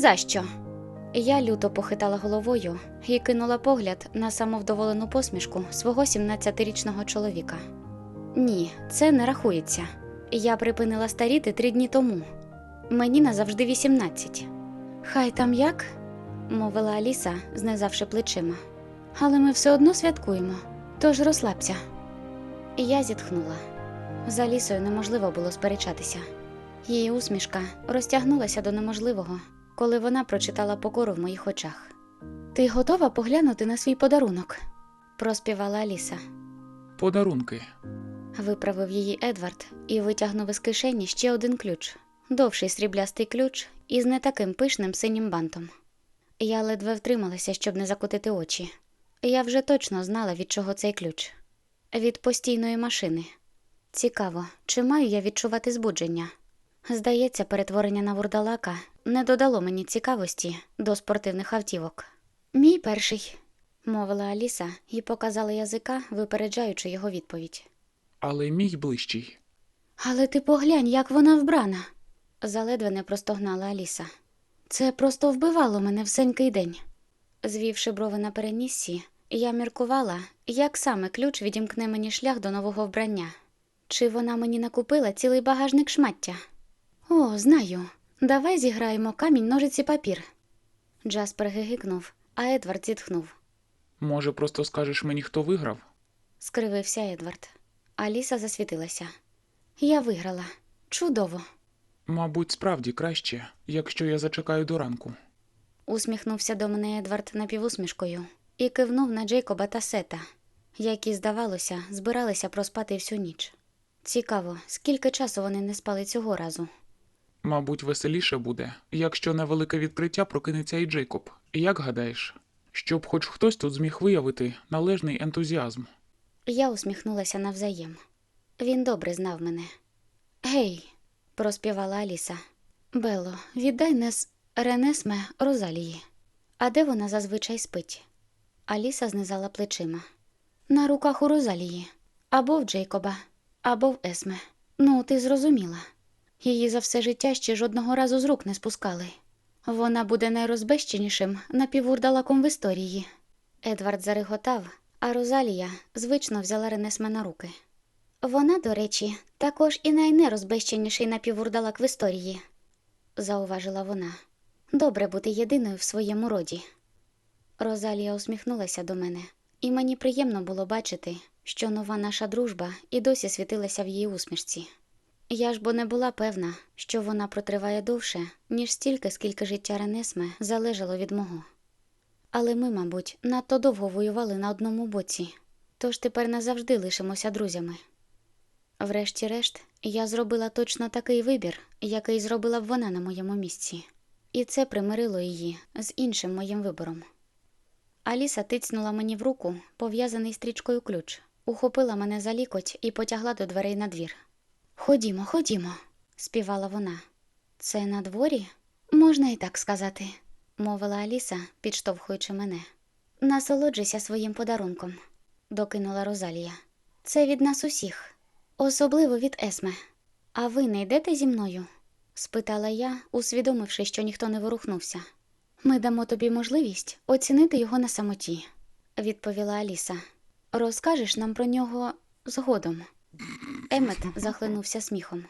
За що. Я люто похитала головою і кинула погляд на самовдоволену посмішку свого 17-річного чоловіка. Ні, це не рахується. Я припинила старіти три дні тому. Мені назавжди 18. Хай там як, мовила Аліса, знизавши плечима. Але ми все одно святкуємо, тож розслабся. Я зітхнула. З Алісою неможливо було сперечатися. Її усмішка розтягнулася до неможливого, коли вона прочитала покору в моїх очах. Ти готова поглянути на свій подарунок? проспівала Аліса. Подарунки. Виправив її Едвард і витягнув із кишені ще один ключ довший сріблястий ключ із не таким пишним синім бантом. Я ледве втрималася, щоб не закотити очі. Я вже точно знала, від чого цей ключ від постійної машини. Цікаво, чи маю я відчувати збудження? Здається, перетворення на вурдалака не додало мені цікавості до спортивних автівок. Мій перший, мовила Аліса і показала язика, випереджаючи його відповідь. Але мій ближчий. Але ти поглянь, як вона вбрана, заледве не простогнала Аліса. Це просто вбивало мене всенький день. Звівши брови на переніссі, я міркувала, як саме ключ відімкне мені шлях до нового вбрання. Чи вона мені накупила цілий багажник шмаття? О, знаю. Давай зіграємо камінь, ножиці, папір. Джаспер гигикнув, а Едвард зітхнув. Може, просто скажеш мені, хто виграв? Скривився Едвард. Аліса засвітилася. Я виграла. Чудово. Мабуть, справді краще, якщо я зачекаю до ранку. Усміхнувся до мене Едвард напівусмішкою і кивнув на Джейкоба та Сета, які, здавалося, збиралися проспати всю ніч. Цікаво, скільки часу вони не спали цього разу. Мабуть, веселіше буде, якщо на велике відкриття прокинеться і Джейкоб. Як гадаєш, щоб хоч хтось тут зміг виявити належний ентузіазм. Я усміхнулася навзаєм. Він добре знав мене. Гей, проспівала Аліса. Бело, віддай нас Ренесме Розалії. А де вона зазвичай спить? Аліса знизала плечима. На руках у Розалії. Або в Джейкоба, або в Есме. Ну, ти зрозуміла. Її за все життя ще жодного разу з рук не спускали. Вона буде найрозбещенішим напівурдалаком в історії. Едвард зареготав, а Розалія звично взяла Ренесме на руки. Вона, до речі, також і найнерозбещеніший напівурдалак в історії, зауважила вона. Добре бути єдиною в своєму роді. Розалія усміхнулася до мене, і мені приємно було бачити, що нова наша дружба і досі світилася в її усмішці. Я ж бо не була певна, що вона протриває довше, ніж стільки, скільки життя Ренесме залежало від мого. Але ми, мабуть, надто довго воювали на одному боці, тож тепер назавжди лишимося друзями. Врешті-решт, я зробила точно такий вибір, який зробила б вона на моєму місці, і це примирило її з іншим моїм вибором. Аліса тицнула мені в руку пов'язаний стрічкою ключ, ухопила мене за лікоть і потягла до дверей на двір. Ходімо, ходімо, співала вона. Це на дворі? Можна і так сказати, мовила Аліса, підштовхуючи мене. Насолоджуйся своїм подарунком, докинула Розалія. Це від нас усіх, особливо від Есме. А ви не йдете зі мною? спитала я, усвідомивши, що ніхто не ворухнувся. Ми дамо тобі можливість оцінити його на самоті, відповіла Аліса. Розкажеш нам про нього згодом. Емет захлинувся сміхом,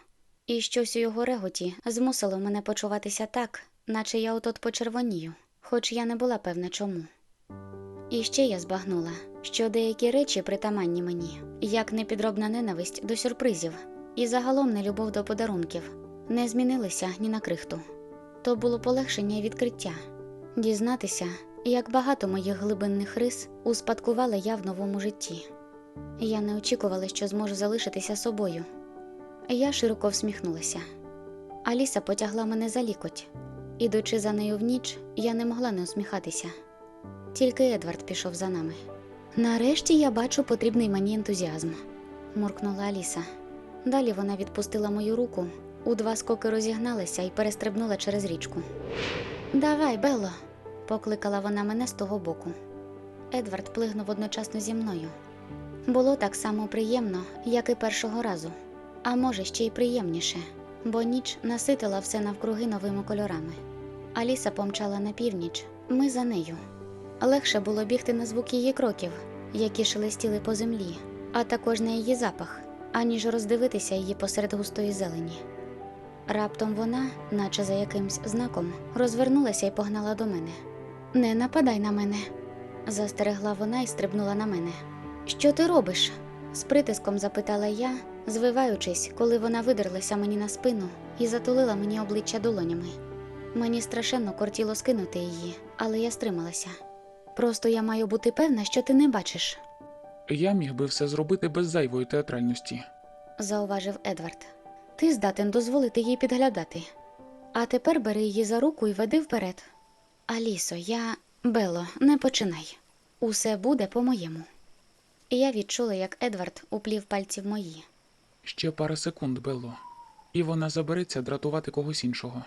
і щось у його реготі змусило мене почуватися так, наче я отот почервонію, хоч я не була певна чому. І ще я збагнула, що деякі речі притаманні мені, як непідробна ненависть до сюрпризів, і загалом нелюбов до подарунків, не змінилися ні на крихту. То було полегшення і відкриття дізнатися, як багато моїх глибинних рис успадкувала я в новому житті. Я не очікувала, що зможу залишитися собою. Я широко всміхнулася. Аліса потягла мене за лікоть. Ідучи за нею в ніч, я не могла не усміхатися. Тільки Едвард пішов за нами. Нарешті я бачу потрібний мені ентузіазм, муркнула Аліса. Далі вона відпустила мою руку, у два скоки розігналася і перестрибнула через річку. Давай, Белло, покликала вона мене з того боку. Едвард плигнув одночасно зі мною. Було так само приємно, як і першого разу, а може ще й приємніше, бо ніч наситила все навкруги новими кольорами. Аліса помчала на північ, ми за нею. Легше було бігти на звук її кроків, які шелестіли по землі, а також на її запах, аніж роздивитися її посеред густої зелені. Раптом вона, наче за якимсь знаком, розвернулася і погнала до мене. Не нападай на мене, застерегла вона і стрибнула на мене. Що ти робиш? з притиском запитала я, звиваючись, коли вона видерлася мені на спину і затулила мені обличчя долонями. Мені страшенно кортіло скинути її, але я стрималася. Просто я маю бути певна, що ти не бачиш, Я міг би все зробити без зайвої театральності. зауважив Едвард. Ти здатен дозволити їй підглядати. А тепер бери її за руку і веди вперед. Алісо, я. Бело, не починай. Усе буде по-моєму. І Я відчула, як Едвард уплів пальці в мої. Ще пара секунд, Белло. І вона забереться дратувати когось іншого.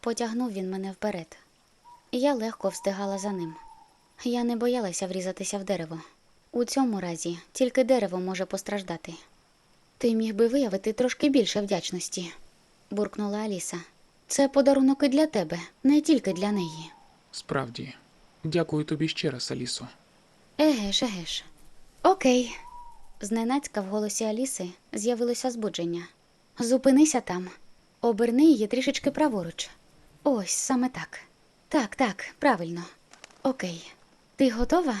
Потягнув він мене вперед. Я легко встигала за ним. Я не боялася врізатися в дерево. У цьому разі тільки дерево може постраждати. Ти міг би виявити трошки більше вдячності, буркнула Аліса. Це подарунок і для тебе, не тільки для неї. Справді, дякую тобі ще раз, Алісо. Егеш, егеш. Окей. Зненацька в голосі Аліси з'явилося збудження. Зупинися там. Оберни її трішечки праворуч. Ось саме так. Так, так, правильно. Окей. Ти готова?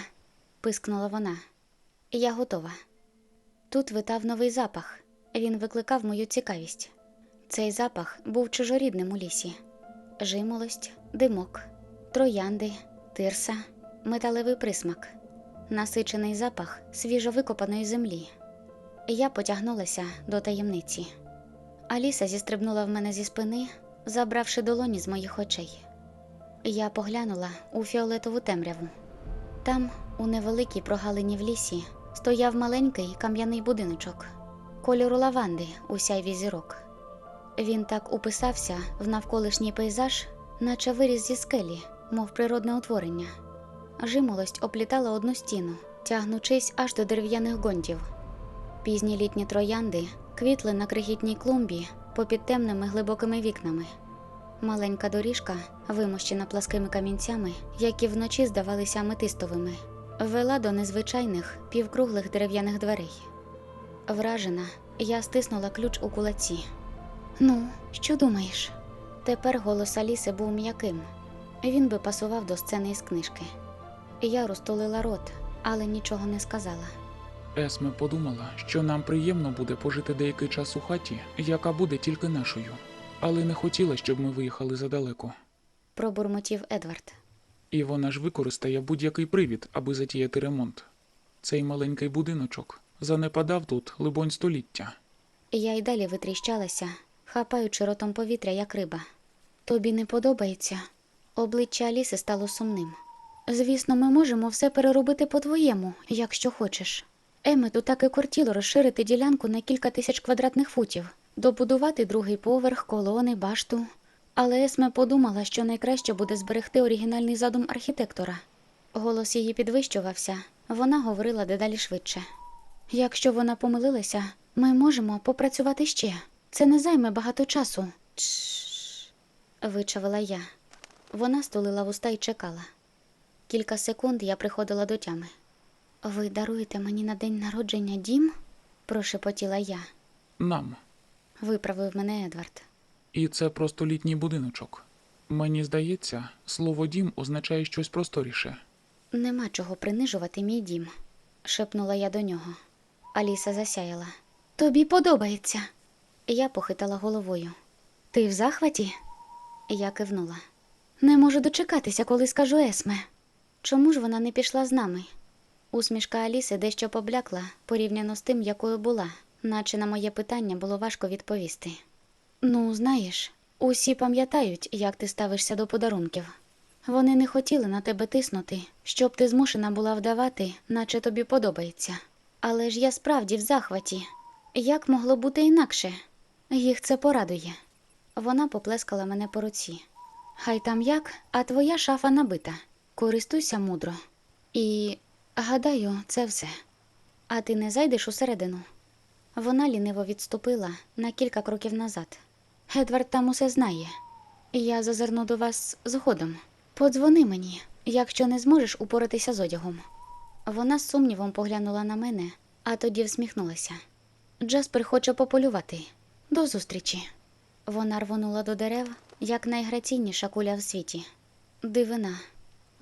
пискнула вона. Я готова. Тут витав новий запах. Він викликав мою цікавість. Цей запах був чужорідним у лісі: жимолость, димок, троянди, тирса, металевий присмак, насичений запах свіжовикопаної землі. Я потягнулася до таємниці. Аліса зістрибнула в мене зі спини, забравши долоні з моїх очей. Я поглянула у фіолетову темряву. Там, у невеликій прогалині в лісі, стояв маленький кам'яний будиночок, кольору лаванди у сяйві зірок. Він так уписався в навколишній пейзаж, наче виріс зі скелі, мов природне утворення. Жимолость оплітала одну стіну, тягнучись аж до дерев'яних гонтів. Пізні літні троянди квітли на крихітній клумбі попід темними глибокими вікнами. Маленька доріжка, вимощена пласкими камінцями, які вночі здавалися аметистовими, вела до незвичайних півкруглих дерев'яних дверей. Вражена, я стиснула ключ у кулаці. Ну, що думаєш? Тепер голос Аліси був м'яким. Він би пасував до сцени із книжки. Я розтулила рот, але нічого не сказала. Есме подумала, що нам приємно буде пожити деякий час у хаті, яка буде тільки нашою, але не хотіла, щоб ми виїхали задалеко. Пробурмотів Едвард. І вона ж використає будь-який привід, аби затіяти ремонт. Цей маленький будиночок занепадав тут, либонь, століття. Я й далі витріщалася, хапаючи ротом повітря, як риба. Тобі не подобається? Обличчя Аліси стало сумним. Звісно, ми можемо все переробити по-твоєму, якщо хочеш. Емету так і кортіло розширити ділянку на кілька тисяч квадратних футів, добудувати другий поверх, колони, башту. Але Есме подумала, що найкраще буде зберегти оригінальний задум архітектора. Голос її підвищувався, вона говорила дедалі швидше. Якщо вона помилилася, ми можемо попрацювати ще. Це не займе багато часу. Чш. вичавила я. Вона стулила вуста і чекала. Кілька секунд я приходила до тями. Ви даруєте мені на день народження дім? прошепотіла я. Нам. Виправив мене Едвард. І це просто літній будиночок. Мені здається, слово дім означає щось просторіше. Нема чого принижувати мій дім, шепнула я до нього. Аліса засяяла. Тобі подобається. Я похитала головою. Ти в захваті? Я кивнула. Не можу дочекатися, коли скажу Есме. Чому ж вона не пішла з нами? Усмішка Аліси дещо поблякла порівняно з тим, якою була, наче на моє питання було важко відповісти. Ну, знаєш, усі пам'ятають, як ти ставишся до подарунків. Вони не хотіли на тебе тиснути, щоб ти змушена була вдавати, наче тобі подобається. Але ж я справді в захваті. Як могло бути інакше? Їх це порадує. Вона поплескала мене по руці. Хай там як, а твоя шафа набита. Користуйся мудро. І гадаю, це все. А ти не зайдеш усередину. Вона ліниво відступила на кілька кроків назад. Едвард там усе знає. Я зазирну до вас згодом. Подзвони мені, якщо не зможеш упоратися з одягом. Вона з сумнівом поглянула на мене, а тоді всміхнулася. Джаспер хоче пополювати. До зустрічі. Вона рвонула до дерев, як найграційніша куля в світі. Дивина,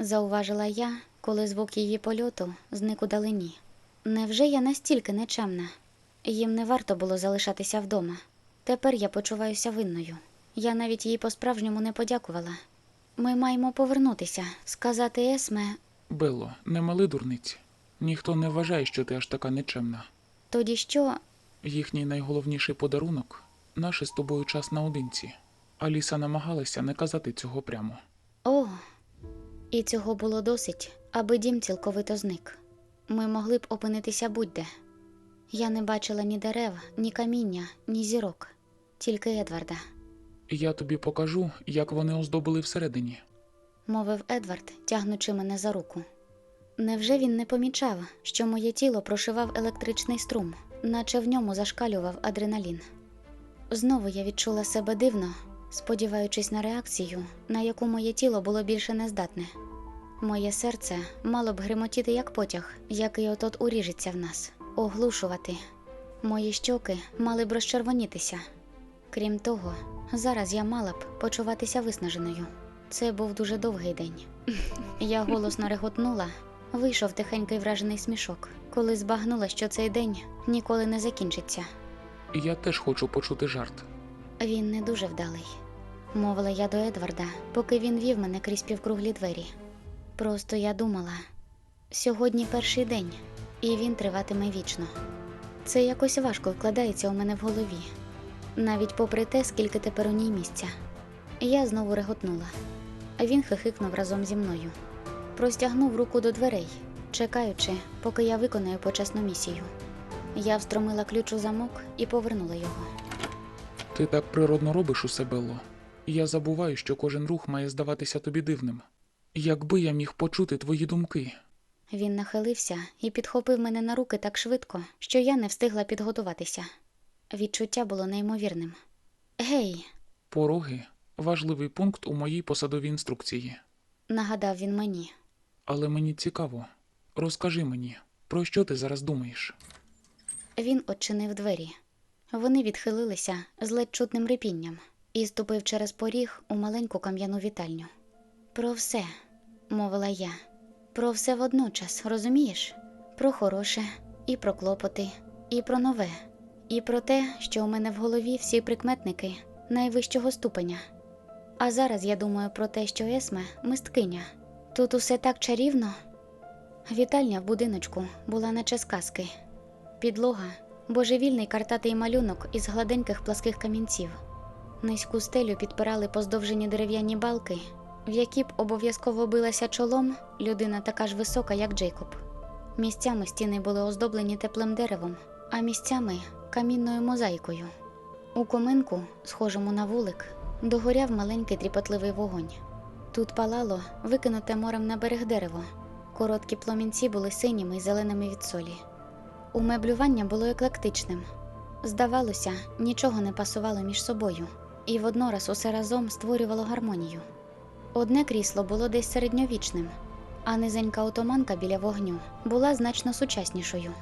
зауважила я, коли звук її польоту зник у далині. Невже я настільки нечемна? Їм не варто було залишатися вдома. Тепер я почуваюся винною. Я навіть їй по-справжньому не подякувала. Ми маємо повернутися, сказати Есме, Белло, не мали дурниць. Ніхто не вважає, що ти аж така нечемна. тоді що Їхній найголовніший подарунок наш із тобою час наодинці. Аліса намагалася не казати цього прямо. О, і цього було досить, аби дім цілковито зник. Ми могли б опинитися будь-де. Я не бачила ні дерев, ні каміння, ні зірок, тільки Едварда, Я тобі покажу, як вони оздобили всередині. мовив Едвард, тягнучи мене за руку. Невже він не помічав, що моє тіло прошивав електричний струм, наче в ньому зашкалював адреналін? Знову я відчула себе дивно, сподіваючись на реакцію, на яку моє тіло було більше нездатне. Моє серце мало б гримотіти як потяг, який отот уріжеться в нас, оглушувати. Мої щоки мали б розчервонітися. Крім того, зараз я мала б почуватися виснаженою. Це був дуже довгий день. Я голосно реготнула, вийшов тихенький вражений смішок, коли збагнула, що цей день ніколи не закінчиться. Я теж хочу почути жарт. Він не дуже вдалий, мовила я до Едварда, поки він вів мене крізь півкруглі двері. Просто я думала, сьогодні перший день, і він триватиме вічно. Це якось важко вкладається у мене в голові, навіть попри те, скільки тепер у ній місця. Я знову реготнула. Він хихикнув разом зі мною, простягнув руку до дверей, чекаючи, поки я виконаю почесну місію. Я встромила ключ у замок і повернула його. Ти так природно робиш усе, Белло. Я забуваю, що кожен рух має здаватися тобі дивним. Якби я міг почути твої думки, Він нахилився і підхопив мене на руки так швидко, що я не встигла підготуватися. Відчуття було неймовірним. Гей, пороги важливий пункт у моїй посадовій інструкції. нагадав він мені. Але мені цікаво. Розкажи мені, про що ти зараз думаєш? Він очинив двері. Вони відхилилися з ледь чутним рипінням і ступив через поріг у маленьку кам'яну вітальню. Про все, мовила я, про все водночас, розумієш? Про хороше, і про клопоти, і про нове, і про те, що у мене в голові всі прикметники найвищого ступеня. А зараз я думаю про те, що Есме мисткиня. Тут усе так чарівно. Вітальня в будиночку була наче сказки. Підлога божевільний картатий малюнок із гладеньких пласких камінців. Низьку стелю підпирали поздовжені дерев'яні балки, в які б обов'язково билася чолом людина така ж висока, як Джейкоб. Місцями стіни були оздоблені теплим деревом, а місцями камінною мозаїкою. У коминку, схожому на вулик, догоряв маленький тріпотливий вогонь. Тут палало викинуте морем на берег дерево. Короткі пломінці були синіми й зеленими від солі. Умеблювання було еклектичним. Здавалося, нічого не пасувало між собою, і воднораз усе разом створювало гармонію. Одне крісло було десь середньовічним, а низенька отоманка біля вогню була значно сучаснішою.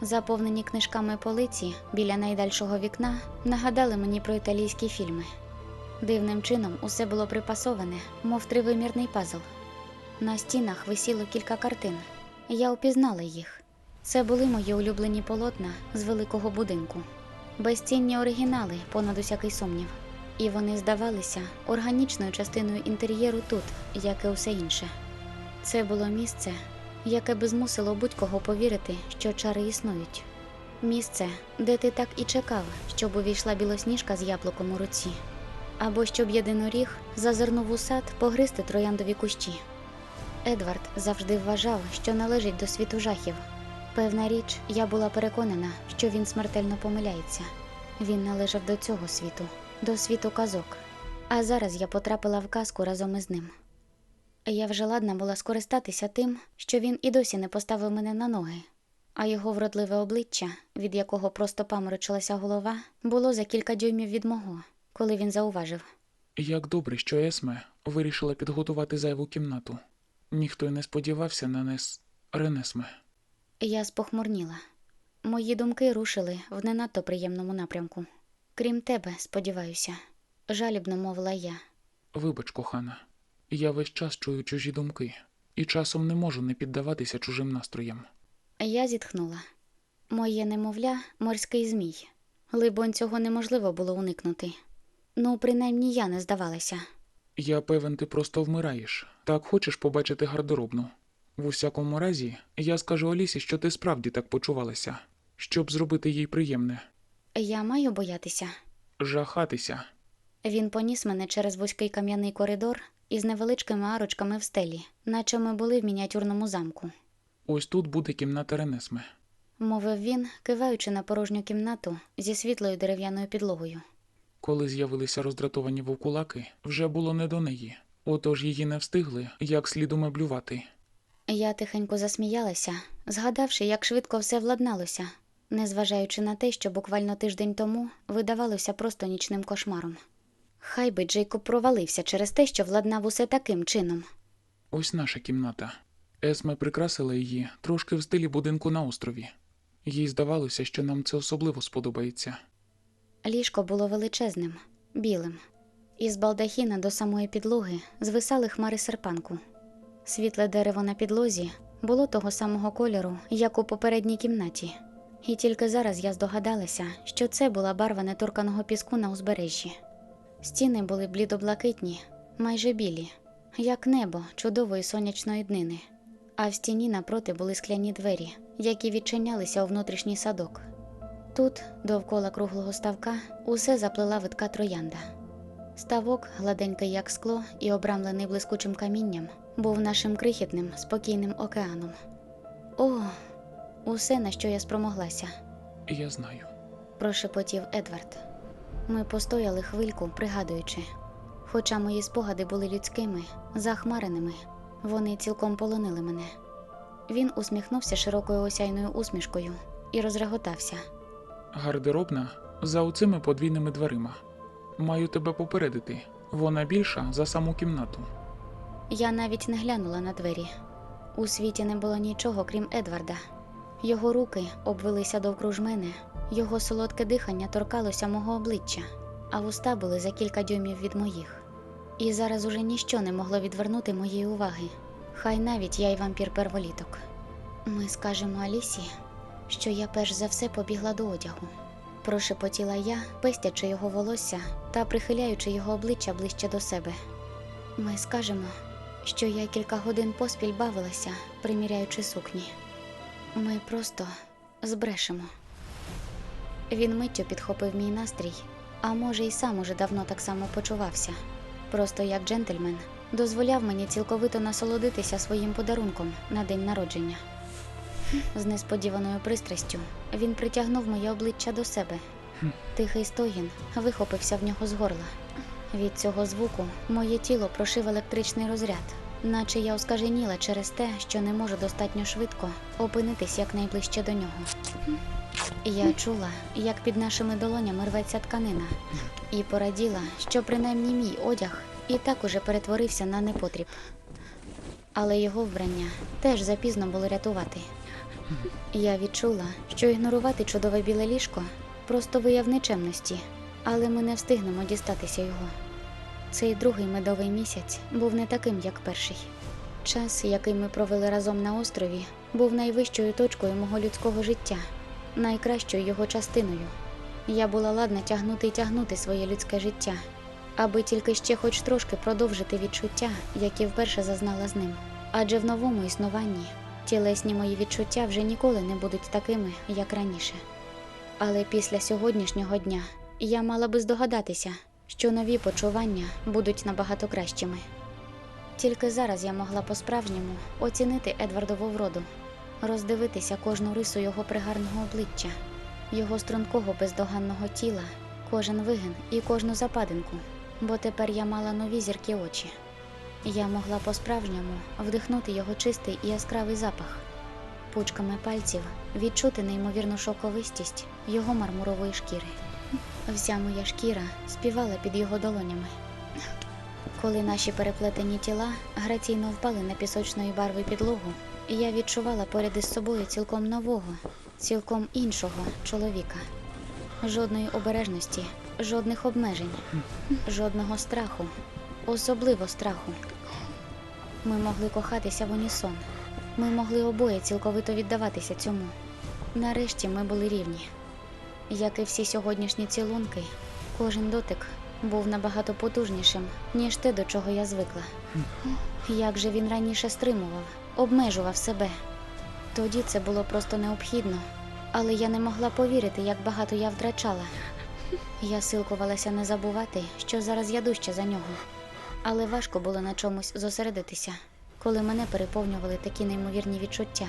Заповнені книжками полиці біля найдальшого вікна нагадали мені про італійські фільми. Дивним чином усе було припасоване, мов тривимірний пазл. На стінах висіло кілька картин. Я упізнала їх. Це були мої улюблені полотна з великого будинку, безцінні оригінали, понад усякий сумнів. І вони здавалися органічною частиною інтер'єру тут, як і усе інше. Це було місце, яке би змусило будь-кого повірити, що чари існують. Місце, де ти так і чекав, щоб увійшла білосніжка з яблуком у руці, або щоб єдиноріг зазирнув у сад погризти трояндові кущі. Едвард завжди вважав, що належить до світу жахів. Певна річ, я була переконана, що він смертельно помиляється. Він належав до цього світу, до світу казок. А зараз я потрапила в казку разом із ним. Я вже ладна була скористатися тим, що він і досі не поставив мене на ноги, а його вродливе обличчя, від якого просто паморочилася голова, було за кілька дюймів від мого, коли він зауважив. Як добре, що Есме вирішила підготувати зайву кімнату. Ніхто й не сподівався на нес Ренесме. Я спохмурніла. Мої думки рушили в не надто приємному напрямку. Крім тебе, сподіваюся, жалібно мовила я. Вибач, кохана, я весь час чую чужі думки, і часом не можу не піддаватися чужим настроям. Я зітхнула. Моє немовля морський змій. Либонь, цього неможливо було уникнути. Ну, принаймні я не здавалася. Я певен, ти просто вмираєш. Так хочеш побачити гардеробну. В усякому разі, я скажу Алісі, що ти справді так почувалася, щоб зробити їй приємне. Я маю боятися. Жахатися. Він поніс мене через вузький кам'яний коридор із невеличкими арочками в стелі, наче ми були в мініатюрному замку. Ось тут буде кімната Ренесме. Мовив він, киваючи на порожню кімнату зі світлою дерев'яною підлогою. Коли з'явилися роздратовані вовкулаки, вже було не до неї. Отож її не встигли як слід умеблювати. Я тихенько засміялася, згадавши, як швидко все владналося, незважаючи на те, що буквально тиждень тому видавалося просто нічним кошмаром. Хай би Джейкоб провалився через те, що владнав усе таким чином. Ось наша кімната. Есме прикрасила її трошки в стилі будинку на острові. Їй здавалося, що нам це особливо сподобається. Ліжко було величезним, білим. Із балдахіна до самої підлоги звисали хмари серпанку. Світле дерево на підлозі було того самого кольору, як у попередній кімнаті. І тільки зараз я здогадалася, що це була барва неторканого піску на узбережжі. Стіни були блідоблакитні, майже білі, як небо чудової сонячної днини. А в стіні напроти були скляні двері, які відчинялися у внутрішній садок. Тут, довкола круглого ставка, усе заплела витка троянда. Ставок, гладенький як скло і обрамлений блискучим камінням, був нашим крихітним, спокійним океаном. О, усе, на що я спромоглася, Я знаю. прошепотів Едвард. Ми постояли хвильку, пригадуючи. Хоча мої спогади були людськими, захмареними, вони цілком полонили мене. Він усміхнувся широкою осяйною усмішкою і розреготався. Гардеробна за оцими подвійними дверима. Маю тебе попередити. Вона більша за саму кімнату. Я навіть не глянула на двері. У світі не було нічого, крім Едварда. Його руки обвелися довкруж мене, його солодке дихання торкалося мого обличчя, а вуста були за кілька дюймів від моїх. І зараз уже ніщо не могло відвернути моєї уваги. Хай навіть я й вампір перволіток. Ми скажемо Алісі, що я перш за все побігла до одягу. Прошепотіла я, пестячи його волосся та прихиляючи його обличчя ближче до себе. Ми скажемо, що я кілька годин поспіль бавилася, приміряючи сукні. Ми просто збрешемо. Він миттю підхопив мій настрій, а може, й сам уже давно так само почувався. Просто як джентльмен дозволяв мені цілковито насолодитися своїм подарунком на день народження. З несподіваною пристрастю він притягнув моє обличчя до себе. Тихий стогін вихопився в нього з горла. Від цього звуку моє тіло прошив електричний розряд, наче я оскаженіла через те, що не можу достатньо швидко опинитись якнайближче до нього. Я чула, як під нашими долонями рветься тканина, і пораділа, що принаймні мій одяг і так уже перетворився на непотріб. Але його вбрання теж запізно було рятувати. Я відчула, що ігнорувати чудове біле ліжко просто вияв нечемності, але ми не встигнемо дістатися його. Цей другий медовий місяць був не таким, як перший. Час, який ми провели разом на острові, був найвищою точкою мого людського життя, найкращою його частиною. Я була ладна тягнути і тягнути своє людське життя, аби тільки ще хоч трошки продовжити відчуття, які вперше зазнала з ним. Адже в новому існуванні Тілесні мої відчуття вже ніколи не будуть такими, як раніше. Але після сьогоднішнього дня я мала би здогадатися, що нові почування будуть набагато кращими. Тільки зараз я могла по-справжньому оцінити Едвардову вроду, роздивитися кожну рису його пригарного обличчя, його стрункого бездоганного тіла, кожен вигин і кожну западинку, бо тепер я мала нові зіркі очі. Я могла по-справжньому вдихнути його чистий і яскравий запах, пучками пальців відчути неймовірну шовковистість його мармурової шкіри. Вся моя шкіра співала під його долонями. Коли наші переплетені тіла граційно впали на пісочної барви підлогу, я відчувала поряд із собою цілком нового, цілком іншого чоловіка. Жодної обережності, жодних обмежень, жодного страху, особливо страху. Ми могли кохатися в унісон. Ми могли обоє цілковито віддаватися цьому. Нарешті ми були рівні. Як і всі сьогоднішні цілунки, кожен дотик був набагато потужнішим, ніж те, до чого я звикла. Як же він раніше стримував, обмежував себе. Тоді це було просто необхідно, але я не могла повірити, як багато я втрачала. Я силкувалася не забувати, що зараз я дужча за нього, але важко було на чомусь зосередитися, коли мене переповнювали такі неймовірні відчуття.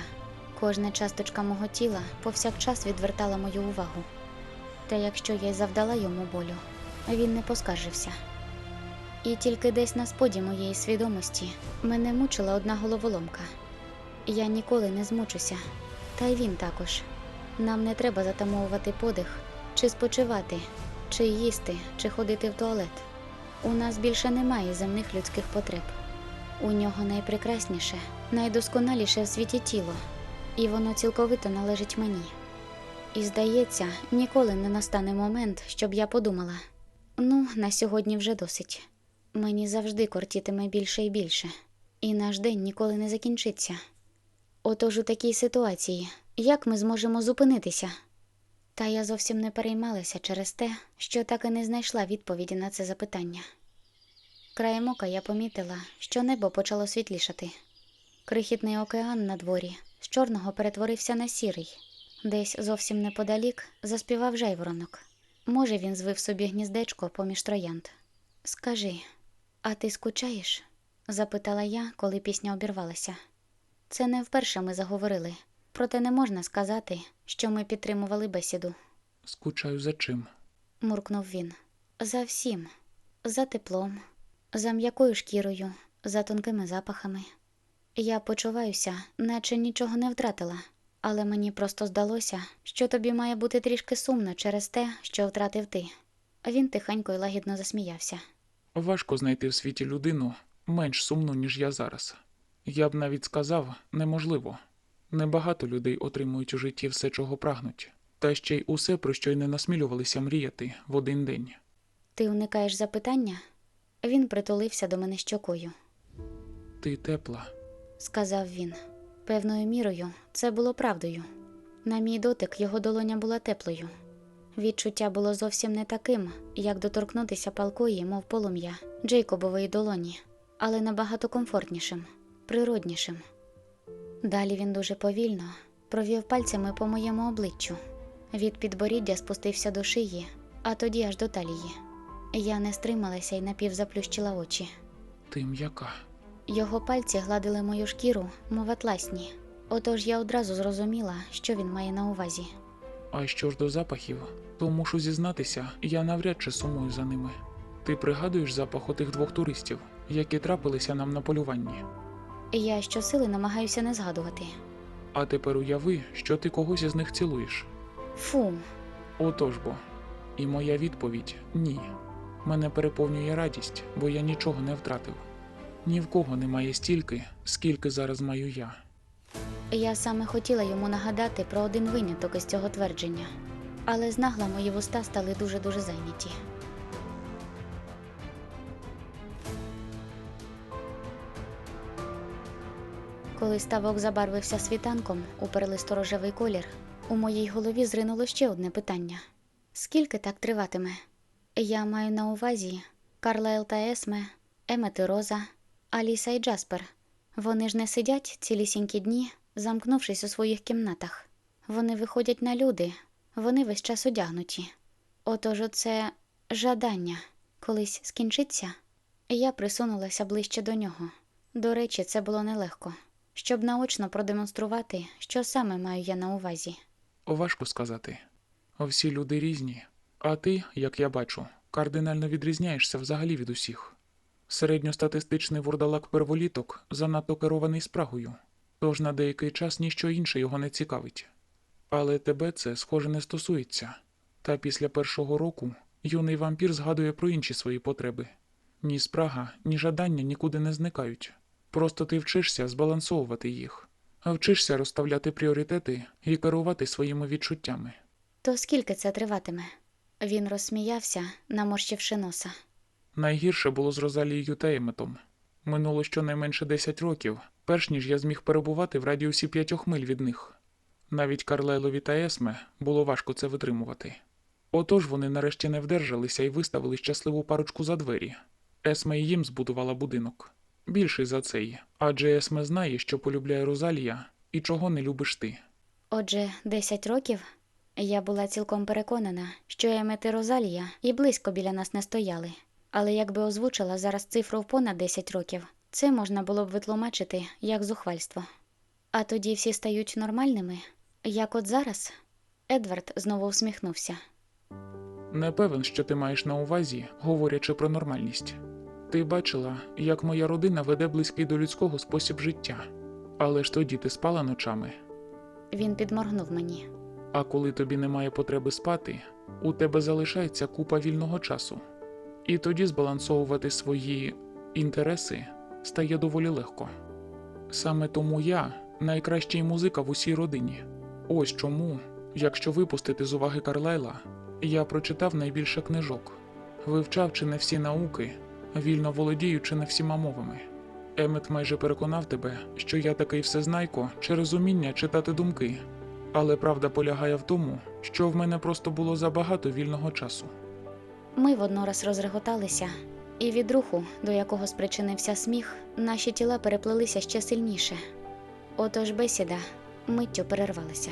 Кожна часточка мого тіла повсякчас відвертала мою увагу. Та якщо я й завдала йому болю, він не поскаржився. І тільки десь на споді моєї свідомості мене мучила одна головоломка. Я ніколи не змучуся, та й він також. Нам не треба затамовувати подих, чи спочивати, чи їсти, чи ходити в туалет. У нас більше немає земних людських потреб. У нього найпрекрасніше, найдосконаліше в світі тіло, і воно цілковито належить мені. І здається, ніколи не настане момент, щоб я подумала: ну, на сьогодні вже досить. Мені завжди кортітиме більше і більше, і наш день ніколи не закінчиться. Отож у такій ситуації, як ми зможемо зупинитися? Та я зовсім не переймалася через те, що так і не знайшла відповіді на це запитання. Краєм ока я помітила, що небо почало світлішати. Крихітний океан на дворі з чорного перетворився на сірий. Десь зовсім неподалік заспівав жайворонок. Може, він звив собі гніздечко поміж троянд. Скажи, а ти скучаєш? запитала я, коли пісня обірвалася. Це не вперше ми заговорили, проте не можна сказати, що ми підтримували бесіду, Скучаю за чим. муркнув він. За всім, за теплом, за м'якою шкірою, за тонкими запахами. Я почуваюся, наче нічого не втратила, але мені просто здалося, що тобі має бути трішки сумно через те, що втратив ти. Він тихенько й лагідно засміявся. Важко знайти в світі людину менш сумну, ніж я зараз. Я б навіть сказав, неможливо. Небагато людей отримують у житті все, чого прагнуть, та ще й усе, про що й не насмілювалися мріяти в один день. Ти уникаєш запитання? Він притулився до мене щокою. Ти тепла, сказав він. Певною мірою це було правдою. На мій дотик його долоня була теплою. Відчуття було зовсім не таким, як доторкнутися палкої, мов полум'я Джейкобової долоні, але набагато комфортнішим, природнішим. Далі він дуже повільно провів пальцями по моєму обличчю. Від підборіддя спустився до шиї, а тоді аж до талії. Я не стрималася і напівзаплющила очі. ти м'яка. Його пальці гладили мою шкіру, мов атласні. Отож я одразу зрозуміла, що він має на увазі. А що ж до запахів, то мушу зізнатися, я навряд чи сумую за ними. Ти пригадуєш запах отих двох туристів, які трапилися нам на полюванні. Я щосили намагаюся не згадувати. А тепер уяви, що ти когось із них цілуєш. Фу, Отож бо. І моя відповідь ні. Мене переповнює радість, бо я нічого не втратив. Ні в кого немає стільки, скільки зараз маю я. я саме хотіла йому нагадати про один виняток із цього твердження, але знагла мої вуста стали дуже-дуже зайняті. Коли ставок забарвився світанком у перелисторожевий колір, у моїй голові зринуло ще одне питання: скільки так триватиме? Я маю на увазі Карлайл та Есме, Емет і Роза, Аліса і Джаспер. Вони ж не сидять цілісінькі дні замкнувшись у своїх кімнатах. Вони виходять на люди, вони весь час одягнуті. Отож, оце жадання колись скінчиться. Я присунулася ближче до нього. До речі, це було нелегко, щоб наочно продемонструвати, що саме маю я на увазі. Важко сказати. Всі люди різні, а ти, як я бачу, кардинально відрізняєшся взагалі від усіх. Середньостатистичний вурдалак перволіток занадто керований спрагою, тож на деякий час ніщо інше його не цікавить. Але тебе це, схоже, не стосується. Та після першого року юний вампір згадує про інші свої потреби. Ні спрага, ні жадання нікуди не зникають. Просто ти вчишся збалансовувати їх, вчишся розставляти пріоритети і керувати своїми відчуттями. То скільки це триватиме? Він розсміявся, наморщивши носа. Найгірше було з Розалією та Еметом. Минуло щонайменше 10 років, перш ніж я зміг перебувати в радіусі п'ятьох миль від них. Навіть Карлайлові та Есме було важко це витримувати. Отож вони нарешті не вдержалися і виставили щасливу парочку за двері. Есме і їм збудувала будинок. Більший за цей, адже Есме знає, що полюбляє Розалія і чого не любиш ти. Отже, 10 років я була цілком переконана, що Емет і Розалія і близько біля нас не стояли. Але якби озвучила зараз цифру в понад 10 років, це можна було б витлумачити як зухвальство. А тоді всі стають нормальними, як от зараз. Едвард знову усміхнувся. Не певен, що ти маєш на увазі, говорячи про нормальність. Ти бачила, як моя родина веде близький до людського спосіб життя. Але ж тоді ти спала ночами. Він підморгнув мені. А коли тобі немає потреби спати, у тебе залишається купа вільного часу. І тоді збалансовувати свої інтереси стає доволі легко. Саме тому я найкращий музика в усій родині. Ось чому, якщо випустити з уваги Карлайла, я прочитав найбільше книжок, вивчав чи не всі науки, вільно володіючи не всіма мовами. Емет майже переконав тебе, що я такий всезнайко через уміння читати думки. Але правда полягає в тому, що в мене просто було забагато вільного часу. Ми воднораз розреготалися, і від руху, до якого спричинився сміх, наші тіла переплелися ще сильніше. Отож бесіда миттю перервалася.